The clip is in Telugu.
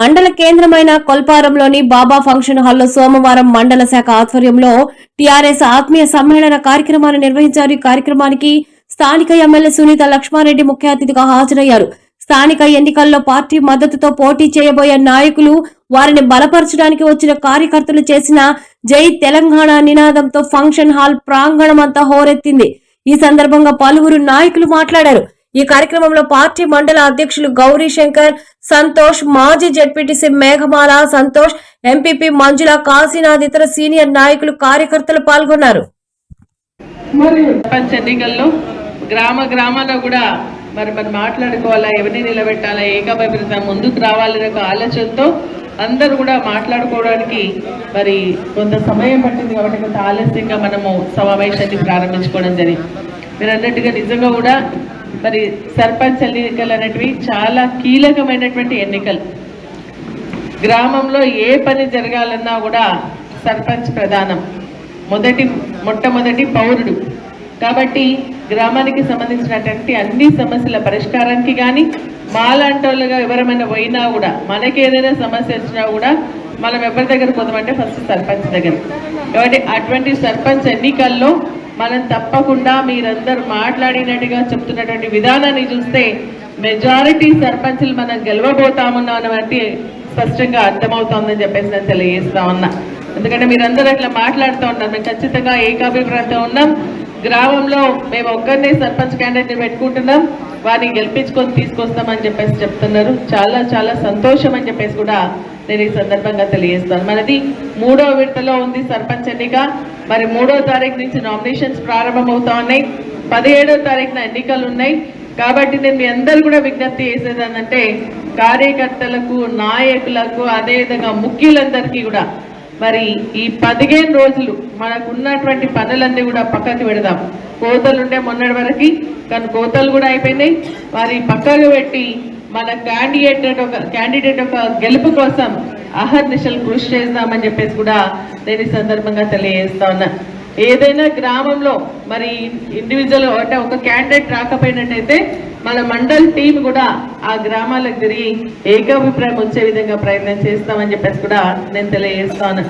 మండల కేంద్రమైన కొల్పారంలోని బాబా ఫంక్షన్ హాల్లో సోమవారం మండల శాఖ ఆధ్వర్యంలో టీఆర్ఎస్ ఆత్మీయ సమ్మేళన కార్యక్రమాన్ని నిర్వహించారు. ఈ కార్యక్రమానికి స్థానిక ఎమ్మెల్యే సునీత లక్ష్మారెడ్డి ముఖ్య అతిథిగా హాజరయ్యారు. స్థానిక ఎన్నికల్లో పార్టీ మద్దతుతో పోటీ చేయబోయే నాయకులు వారిని బలపరచడానికి వచ్చిన కార్యకర్తలు చేసిన జై తెలంగాణ నినాదంతో ఫంక్షన్ హాల్ ప్రాంగణమంతా హోరెత్తింది. ఈ సందర్భంగా పలువురు నాయకులు మాట్లాడారు. ఈ కార్యక్రమంలో పార్టీ మండల అధ్యక్షులు గౌరీ శంకర్ సంతోష్ మాజీ జడ్పీటీసీ మేఘమాల సంతోష్ ఎంపీపీ మంజుల కాశీనాథ్ ఇతర సీనియర్ నాయకులు కార్యకర్తలు పాల్గొన్నారు. గ్రామ గ్రామాల్లో కూడా మరి మనం మాట్లాడుకోవాలా ఎవరిని నిలబెట్టాలా ఏకాభిప్రత ముందుకు రావాలనే ఒక ఆలోచనతో అందరూ కూడా మాట్లాడుకోవడానికి మరి కొంత సమయం పట్టింది కాబట్టి కొంత ఆలస్యంగా మనము సమావేశాన్ని ప్రారంభించుకోవడం జరిగింది. మీరు అన్నట్టుగా నిజంగా కూడా మరి సర్పంచ్ ఎన్నికలు అనేటివి చాలా కీలకమైనటువంటి ఎన్నికలు. గ్రామంలో ఏ పని జరగాలన్నా కూడా సర్పంచ్ ప్రధానం మొదటి మొట్టమొదటి పౌరుడు. కాబట్టి గ్రామానికి సంబంధించినటువంటి అన్ని సమస్యల పరిష్కారానికి కానీ మాలాంటి వాళ్ళుగా ఎవరమైనా పోయినా కూడా మనకి ఏదైనా సమస్య వచ్చినా కూడా మనం ఎవరి దగ్గర పోదామంటే ఫస్ట్ సర్పంచ్ దగ్గర. కాబట్టి అటువంటి సర్పంచ్ ఎన్నికల్లో మనం తప్పకుండా మీరందరూ మాట్లాడినట్టుగా చెప్తున్నటువంటి విధానాన్ని చూస్తే మెజారిటీ సర్పంచ్లు మనం గెలవబోతామన్నటువంటి స్పష్టంగా అర్థమవుతోందని చెప్పేసి నేను తెలియజేస్తా ఉన్నా. ఎందుకంటే మీరందరూ అట్లా మాట్లాడుతూ ఉన్నారు. మేము ఖచ్చితంగా ఏకాభిప్రాయంతో ఉన్నాం. గ్రామంలో మేము ఒక్కరినే సర్పంచ్ క్యాండిడేట్ పెట్టుకుంటున్నాం. వారిని గెలిపించుకొని తీసుకొస్తామని చెప్పేసి చెప్తున్నారు. చాలా చాలా సంతోషం అని చెప్పేసి కూడా నేను ఈ సందర్భంగా తెలియజేస్తాను. మనది మూడో విడతలో ఉంది సర్పంచ్ ఎన్నిక. మరి మూడో తారీఖు నుంచి నామినేషన్స్ ప్రారంభమవుతా ఉన్నాయి. పదిహేడో తారీఖున ఎన్నికలు ఉన్నాయి కాబట్టి నేను మీ అందరు కూడా విజ్ఞప్తి చేసేది ఏంటంటే కార్యకర్తలకు నాయకులకు అదేవిధంగా ముఖ్యులందరికీ కూడా మరి ఈ పదిహేను రోజులు మనకు ఉన్నటువంటి పనులన్నీ కూడా పక్కకి పెడదాం. కోతలు ఉండే మొన్నటి వరకు కానీ కోతలు కూడా అయిపోయినాయి. వారి పక్కకు పెట్టి మన క్యాండిడేట్ ఒక క్యాండిడేట్ ఒక గెలుపు కోసం అహర్నిశలు కృషి చేద్దామని చెప్పేసి కూడా నేను ఈ సందర్భంగా తెలియజేస్తా ఉన్నా. ఏదైనా గ్రామంలో మరి ఇండివిజువల్ అంటే ఒక క్యాండిడేట్ రాకపోయినట్టయితే మన మండల్ టీం కూడా ఆ గ్రామాలకు తిరిగి ఏకాభిప్రాయం వచ్చే విధంగా ప్రయత్నం చేస్తామని చెప్పేసి కూడా నేను తెలియజేస్తాను